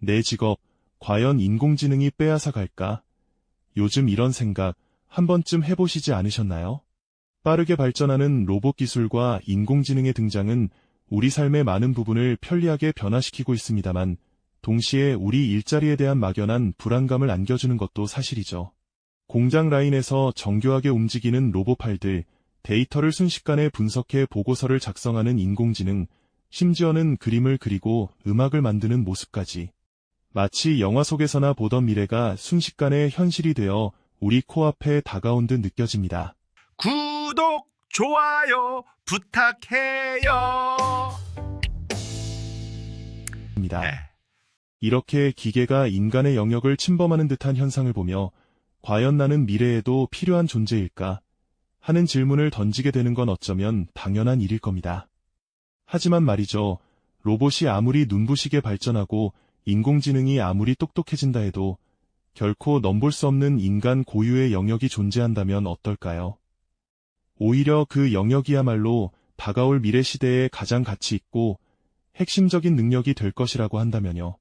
내 직업, 과연 인공지능이 빼앗아 갈까? 요즘 이런 생각 한 번쯤 해보시지 않으셨나요? 빠르게 발전하는 로봇 기술과 인공지능의 등장은 우리 삶의 많은 부분을 편리하게 변화시키고 있습니다만, 동시에 우리 일자리에 대한 막연한 불안감을 안겨주는 것도 사실이죠. 공장 라인에서 정교하게 움직이는 로봇 팔들, 데이터를 순식간에 분석해 보고서를 작성하는 인공지능, 심지어는 그림을 그리고 음악을 만드는 모습까지. 마치 영화 속에서나 보던 미래가 순식간에 현실이 되어 우리 코앞에 다가온 듯 느껴집니다. 구독, 좋아요 부탁해요. 입니다. 네. 이렇게 기계가 인간의 영역을 침범하는 듯한 현상을 보며 과연 나는 미래에도 필요한 존재일까 하는 질문을 던지게 되는 건 어쩌면 당연한 일일 겁니다. 하지만 말이죠. 로봇이 아무리 눈부시게 발전하고 인공지능이 아무리 똑똑해진다 해도 결코 넘볼 수 없는 인간 고유의 영역이 존재한다면 어떨까요? 오히려 그 영역이야말로 다가올 미래 시대에 가장 가치 있고 핵심적인 능력이 될 것이라고 한다면요.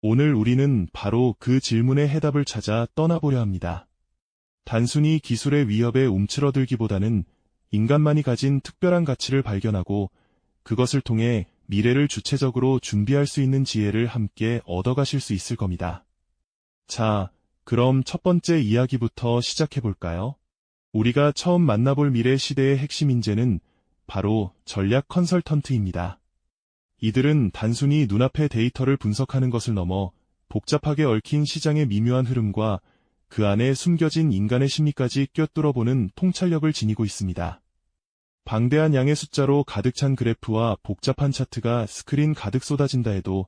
오늘 우리는 바로 그 질문의 해답을 찾아 떠나보려 합니다. 단순히 기술의 위협에 움츠러들기보다는 인간만이 가진 특별한 가치를 발견하고 그것을 통해 미래를 주체적으로 준비할 수 있는 지혜를 함께 얻어가실 수 있을 겁니다. 자, 그럼 첫 번째 이야기부터 시작해볼까요? 우리가 처음 만나볼 미래 시대의 핵심 인재는 바로 전략 컨설턴트입니다. 이들은 단순히 눈앞의 데이터를 분석하는 것을 넘어 복잡하게 얽힌 시장의 미묘한 흐름과 그 안에 숨겨진 인간의 심리까지 꿰뚫어보는 통찰력을 지니고 있습니다. 방대한 양의 숫자로 가득 찬 그래프와 복잡한 차트가 스크린 가득 쏟아진다 해도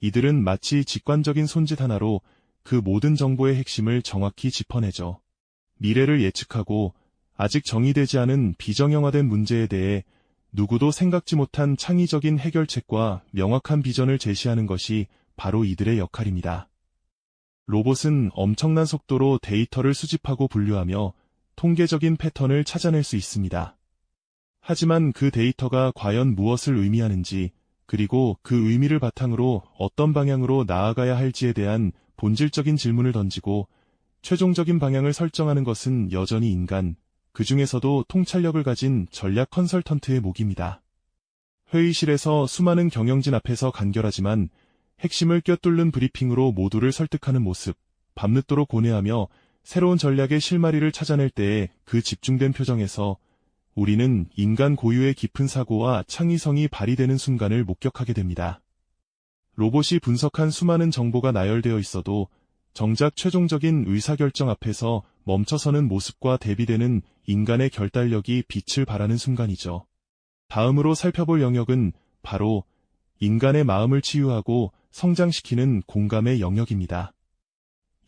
이들은 마치 직관적인 손짓 하나로 그 모든 정보의 핵심을 정확히 짚어내죠. 미래를 예측하고 아직 정의되지 않은 비정형화된 문제에 대해 누구도 생각지 못한 창의적인 해결책과 명확한 비전을 제시하는 것이 바로 이들의 역할입니다. 로봇은 엄청난 속도로 데이터를 수집하고 분류하며 통계적인 패턴을 찾아낼 수 있습니다. 하지만 그 데이터가 과연 무엇을 의미하는지, 그리고 그 의미를 바탕으로 어떤 방향으로 나아가야 할지에 대한 본질적인 질문을 던지고 최종적인 방향을 설정하는 것은 여전히 인간, 그 중에서도 통찰력을 가진 전략 컨설턴트의 몫입니다. 회의실에서 수많은 경영진 앞에서 간결하지만 핵심을 꿰뚫는 브리핑으로 모두를 설득하는 모습, 밤늦도록 고뇌하며 새로운 전략의 실마리를 찾아낼 때의 그 집중된 표정에서 우리는 인간 고유의 깊은 사고와 창의성이 발휘되는 순간을 목격하게 됩니다. 로봇이 분석한 수많은 정보가 나열되어 있어도 정작 최종적인 의사결정 앞에서 멈춰서는 모습과 대비되는 인간의 결단력이 빛을 발하는 순간이죠. 다음으로 살펴볼 영역은 바로 인간의 마음을 치유하고 성장시키는 공감의 영역입니다.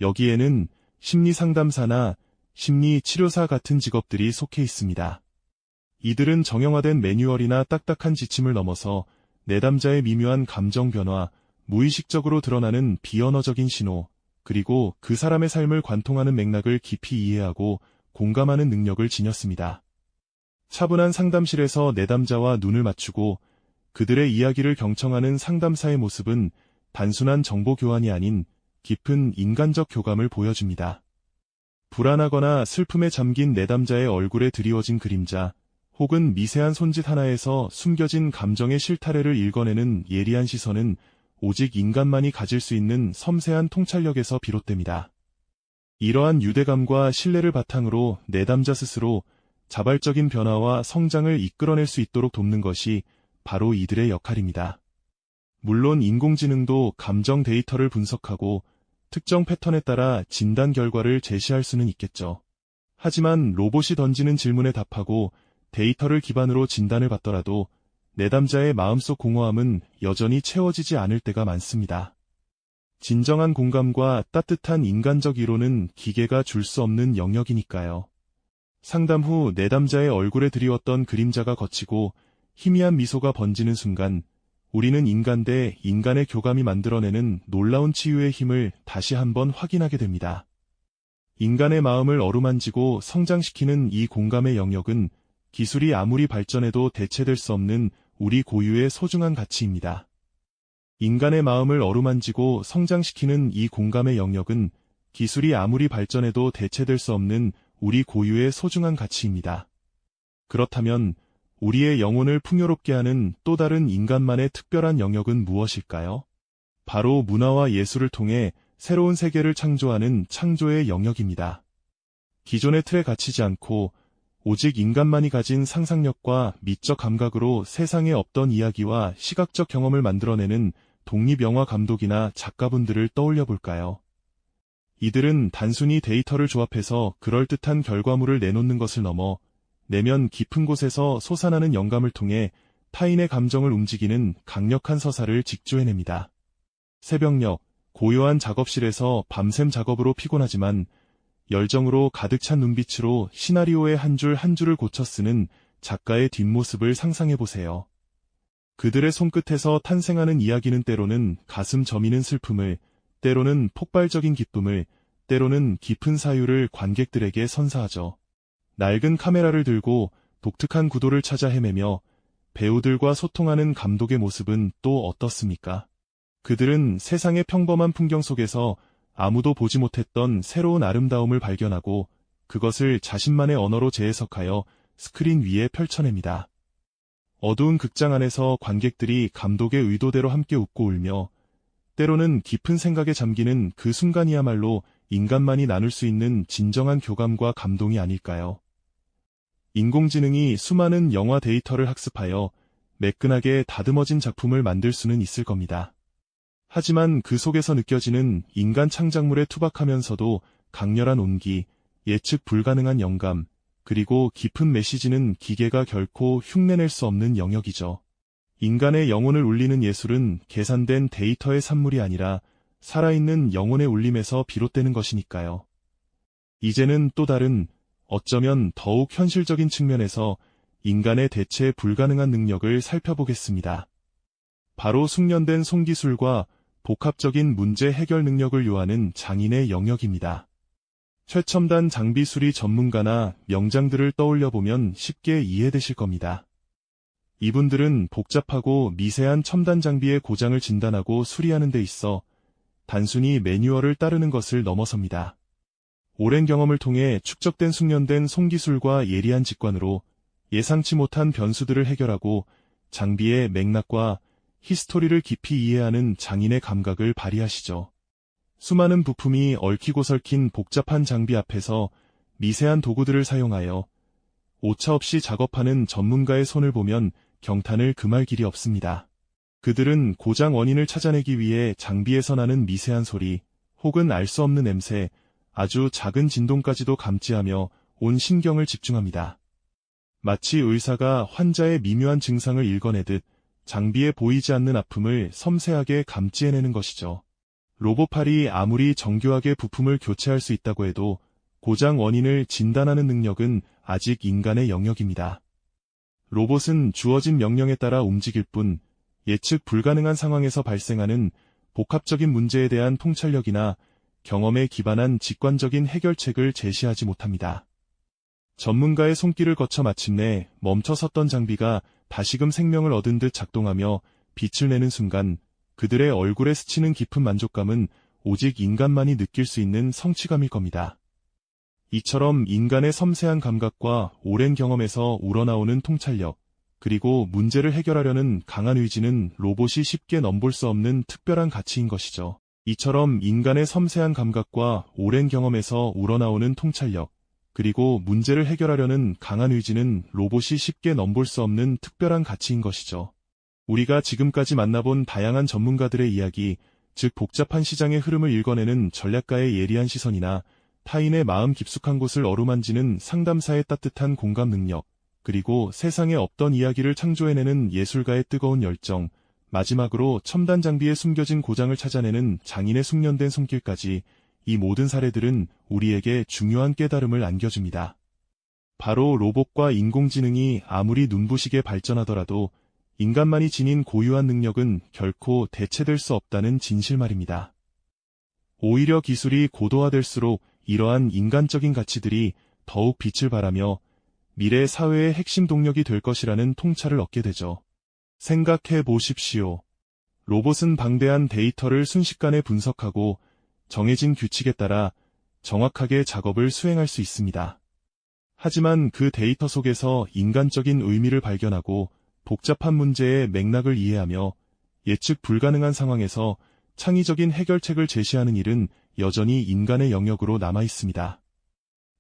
여기에는 심리 상담사나 심리 치료사 같은 직업들이 속해 있습니다. 이들은 정형화된 매뉴얼이나 딱딱한 지침을 넘어서 내담자의 미묘한 감정 변화, 무의식적으로 드러나는 비언어적인 신호, 그리고 그 사람의 삶을 관통하는 맥락을 깊이 이해하고 공감하는 능력을 지녔습니다. 차분한 상담실에서 내담자와 눈을 맞추고 그들의 이야기를 경청하는 상담사의 모습은 단순한 정보 교환이 아닌 깊은 인간적 교감을 보여줍니다. 불안하거나 슬픔에 잠긴 내담자의 얼굴에 드리워진 그림자, 혹은 미세한 손짓 하나에서 숨겨진 감정의 실타래를 읽어내는 예리한 시선은 오직 인간만이 가질 수 있는 섬세한 통찰력에서 비롯됩니다. 이러한 유대감과 신뢰를 바탕으로 내담자 스스로 자발적인 변화와 성장을 이끌어낼 수 있도록 돕는 것이 바로 이들의 역할입니다. 물론 인공지능도 감정 데이터를 분석하고 특정 패턴에 따라 진단 결과를 제시할 수는 있겠죠. 하지만 로봇이 던지는 질문에 답하고 데이터를 기반으로 진단을 받더라도 내담자의 마음속 공허함은 여전히 채워지지 않을 때가 많습니다. 진정한 공감과 따뜻한 인간적 이론은 기계가 줄 수 없는 영역이니까요. 상담 후 내담자의 얼굴에 드리웠던 그림자가 걷히고 희미한 미소가 번지는 순간 우리는 인간 대 인간의 교감이 만들어내는 놀라운 치유의 힘을 다시 한번 확인하게 됩니다. 인간의 마음을 어루만지고 성장시키는 이 공감의 영역은 기술이 아무리 발전해도 대체될 수 없는 우리 고유의 소중한 가치입니다. 인간의 마음을 어루만지고 성장시키는 이 공감의 영역은 기술이 아무리 발전해도 대체될 수 없는 우리 고유의 소중한 가치입니다. 그렇다면 우리의 영혼을 풍요롭게 하는 또 다른 인간만의 특별한 영역은 무엇일까요? 바로 문화와 예술을 통해 새로운 세계를 창조하는 창조의 영역입니다. 기존의 틀에 갇히지 않고 오직 인간만이 가진 상상력과 미적 감각으로 세상에 없던 이야기와 시각적 경험을 만들어내는 독립영화 감독이나 작가분들을 떠올려 볼까요? 이들은 단순히 데이터를 조합해서 그럴듯한 결과물을 내놓는 것을 넘어 내면 깊은 곳에서 솟아나는 영감을 통해 타인의 감정을 움직이는 강력한 서사를 직조해냅니다. 새벽녘, 고요한 작업실에서 밤샘 작업으로 피곤하지만 열정으로 가득 찬 눈빛으로 시나리오의 한 줄 한 줄을 고쳐 쓰는 작가의 뒷모습을 상상해 보세요. 그들의 손끝에서 탄생하는 이야기는 때로는 가슴 저미는 슬픔을, 때로는 폭발적인 기쁨을, 때로는 깊은 사유를 관객들에게 선사하죠. 낡은 카메라를 들고 독특한 구도를 찾아 헤매며 배우들과 소통하는 감독의 모습은 또 어떻습니까? 그들은 세상의 평범한 풍경 속에서 아무도 보지 못했던 새로운 아름다움을 발견하고 그것을 자신만의 언어로 재해석하여 스크린 위에 펼쳐냅니다. 어두운 극장 안에서 관객들이 감독의 의도대로 함께 웃고 울며 때로는 깊은 생각에 잠기는 그 순간이야말로 인간만이 나눌 수 있는 진정한 교감과 감동이 아닐까요? 인공지능이 수많은 영화 데이터를 학습하여 매끈하게 다듬어진 작품을 만들 수는 있을 겁니다. 하지만 그 속에서 느껴지는 인간 창작물의 투박하면서도 강렬한 온기, 예측 불가능한 영감, 그리고 깊은 메시지는 기계가 결코 흉내낼 수 없는 영역이죠. 인간의 영혼을 울리는 예술은 계산된 데이터의 산물이 아니라 살아있는 영혼의 울림에서 비롯되는 것이니까요. 이제는 또 다른, 어쩌면 더욱 현실적인 측면에서 인간의 대체 불가능한 능력을 살펴보겠습니다. 바로 숙련된 손기술과 복합적인 문제 해결 능력을 요하는 장인의 영역입니다. 최첨단 장비 수리 전문가나 명장들을 떠올려 보면 쉽게 이해되실 겁니다. 이분들은 복잡하고 미세한 첨단 장비의 고장을 진단하고 수리하는 데 있어 단순히 매뉴얼을 따르는 것을 넘어섭니다. 오랜 경험을 통해 축적된 숙련된 손기술과 예리한 직관으로 예상치 못한 변수들을 해결하고 장비의 맥락과 히스토리를 깊이 이해하는 장인의 감각을 발휘하시죠. 수많은 부품이 얽히고 설킨 복잡한 장비 앞에서 미세한 도구들을 사용하여 오차 없이 작업하는 전문가의 손을 보면 경탄을 금할 길이 없습니다. 그들은 고장 원인을 찾아내기 위해 장비에서 나는 미세한 소리, 혹은 알 수 없는 냄새, 아주 작은 진동까지도 감지하며 온 신경을 집중합니다. 마치 의사가 환자의 미묘한 증상을 읽어내듯 장비에 보이지 않는 아픔을 섬세하게 감지해내는 것이죠. 로봇팔이 아무리 정교하게 부품을 교체할 수 있다고 해도 고장 원인을 진단하는 능력은 아직 인간의 영역입니다. 로봇은 주어진 명령에 따라 움직일 뿐 예측 불가능한 상황에서 발생하는 복합적인 문제에 대한 통찰력이나 경험에 기반한 직관적인 해결책을 제시하지 못합니다. 전문가의 손길을 거쳐 마침내 멈춰 섰던 장비가 다시금 생명을 얻은 듯 작동하며 빛을 내는 순간 그들의 얼굴에 스치는 깊은 만족감은 오직 인간만이 느낄 수 있는 성취감일 겁니다. 이처럼 인간의 섬세한 감각과 오랜 경험에서 우러나오는 통찰력, 그리고 문제를 해결하려는 강한 의지는 로봇이 쉽게 넘볼 수 없는 특별한 가치인 것이죠. 이처럼 인간의 섬세한 감각과 오랜 경험에서 우러나오는 통찰력, 그리고 문제를 해결하려는 강한 의지는 로봇이 쉽게 넘볼 수 없는 특별한 가치인 것이죠. 우리가 지금까지 만나본 다양한 전문가들의 이야기, 즉 복잡한 시장의 흐름을 읽어내는 전략가의 예리한 시선이나 타인의 마음 깊숙한 곳을 어루만지는 상담사의 따뜻한 공감 능력, 그리고 세상에 없던 이야기를 창조해내는 예술가의 뜨거운 열정, 마지막으로 첨단 장비에 숨겨진 고장을 찾아내는 장인의 숙련된 손길까지 이 모든 사례들은 우리에게 중요한 깨달음을 안겨줍니다. 바로 로봇과 인공지능이 아무리 눈부시게 발전하더라도 인간만이 지닌 고유한 능력은 결코 대체될 수 없다는 진실 말입니다. 오히려 기술이 고도화될수록 이러한 인간적인 가치들이 더욱 빛을 발하며 미래 사회의 핵심 동력이 될 것이라는 통찰을 얻게 되죠. 생각해 보십시오. 로봇은 방대한 데이터를 순식간에 분석하고 정해진 규칙에 따라 정확하게 작업을 수행할 수 있습니다. 하지만 그 데이터 속에서 인간적인 의미를 발견하고 복잡한 문제의 맥락을 이해하며 예측 불가능한 상황에서 창의적인 해결책을 제시하는 일은 여전히 인간의 영역으로 남아 있습니다.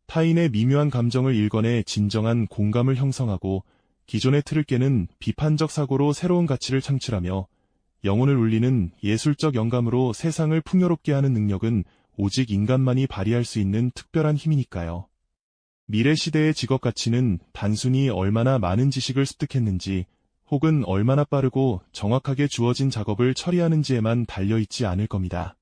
타인의 미묘한 감정을 일궈내 진정한 공감을 형성하고 기존의 틀을 깨는 비판적 사고로 새로운 가치를 창출하며 영혼을 울리는 예술적 영감으로 세상을 풍요롭게 하는 능력은 오직 인간만이 발휘할 수 있는 특별한 힘이니까요. 미래 시대의 직업 가치는 단순히 얼마나 많은 지식을 습득했는지 혹은 얼마나 빠르고 정확하게 주어진 작업을 처리하는지에만 달려있지 않을 겁니다.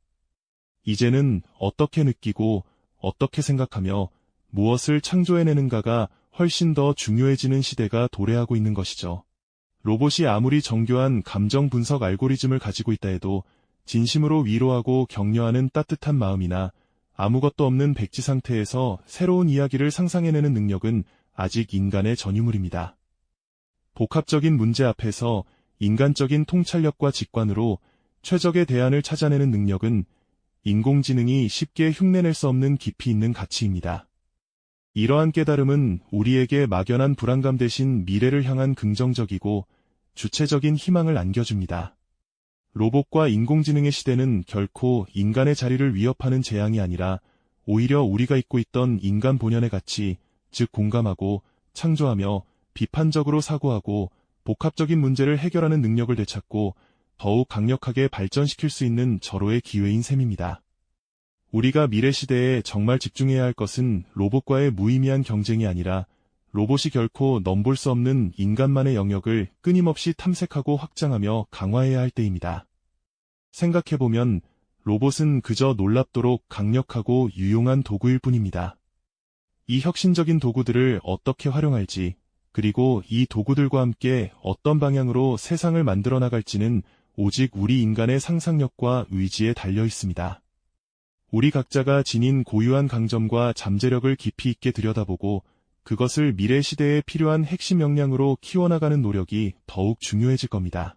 이제는 어떻게 느끼고 어떻게 생각하며 무엇을 창조해내는가가 훨씬 더 중요해지는 시대가 도래하고 있는 것이죠. 로봇이 아무리 정교한 감정 분석 알고리즘을 가지고 있다 해도 진심으로 위로하고 격려하는 따뜻한 마음이나 아무것도 없는 백지 상태에서 새로운 이야기를 상상해내는 능력은 아직 인간의 전유물입니다. 복합적인 문제 앞에서 인간적인 통찰력과 직관으로 최적의 대안을 찾아내는 능력은 인공지능이 쉽게 흉내낼 수 없는 깊이 있는 가치입니다. 이러한 깨달음은 우리에게 막연한 불안감 대신 미래를 향한 긍정적이고 주체적인 희망을 안겨줍니다. 로봇과 인공지능의 시대는 결코 인간의 자리를 위협하는 재앙이 아니라 오히려 우리가 잊고 있던 인간 본연의 가치, 즉 공감하고 창조하며 비판적으로 사고하고 복합적인 문제를 해결하는 능력을 되찾고 더욱 강력하게 발전시킬 수 있는 절호의 기회인 셈입니다. 우리가 미래 시대에 정말 집중해야 할 것은 로봇과의 무의미한 경쟁이 아니라 로봇이 결코 넘볼 수 없는 인간만의 영역을 끊임없이 탐색하고 확장하며 강화해야 할 때입니다. 생각해보면 로봇은 그저 놀랍도록 강력하고 유용한 도구일 뿐입니다. 이 혁신적인 도구들을 어떻게 활용할지, 그리고 이 도구들과 함께 어떤 방향으로 세상을 만들어 나갈지는 오직 우리 인간의 상상력과 의지에 달려 있습니다. 우리 각자가 지닌 고유한 강점과 잠재력을 깊이 있게 들여다보고 그것을 미래 시대에 필요한 핵심 역량으로 키워나가는 노력이 더욱 중요해질 겁니다.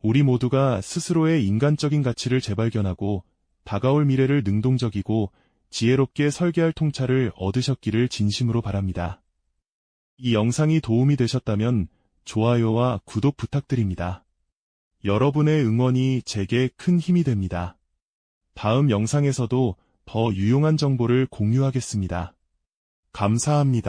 우리 모두가 스스로의 인간적인 가치를 재발견하고 다가올 미래를 능동적이고 지혜롭게 설계할 통찰을 얻으셨기를 진심으로 바랍니다. 이 영상이 도움이 되셨다면 좋아요와 구독 부탁드립니다. 여러분의 응원이 제게 큰 힘이 됩니다. 다음 영상에서도 더 유용한 정보를 공유하겠습니다. 감사합니다.